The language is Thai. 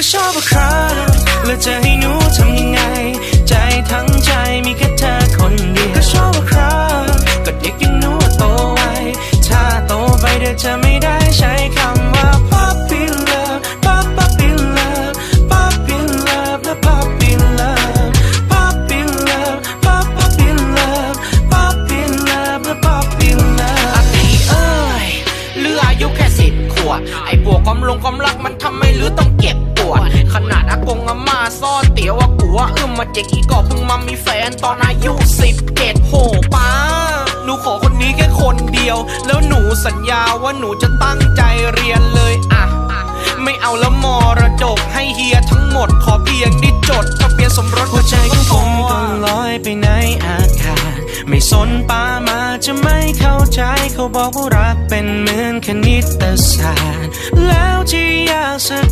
ก็ชอบอะครับแล้วจะให้หนูทำยังไง ใจทั้งใจมีแค่เธอคนเดียวก็ชอบอะครับก็เด็กยังหนูโตไวถ้าโตไปเดี๋ยวจะไม่ได้ใช้คำว่า puppy love puppy love puppy love และ puppy love puppy love puppy love puppy love และ puppy love อาตีเอ้ยเหลืออายุแค่สิบขวบไอ้พวกความลงความรักมันทำให้หรือต้องเก็บ ซ่อนเตี๋ยวว่ากูว่าอึ้มมาเจ๊กอีกก็เพิ่งมามีแฟนตอนอายุสิบเจ็ดโหป้า หนูขอคนนี้แค่คนเดียว แล้วหนูสัญญาว่าหนูจะตั้งใจเรียนเลยอะ ไม่เอาแล้วมรดกให้เฮียทั้งหมดขอเพียงได้จดทะเบียนสมรสหัวใจของผมก็ลอยไปในอากาศไม่สนป้ามาจะไม่เข้าใจเขาบอกว่ารักเป็นเหมือนคณิตศาสตร์แล้วที่ยากสัก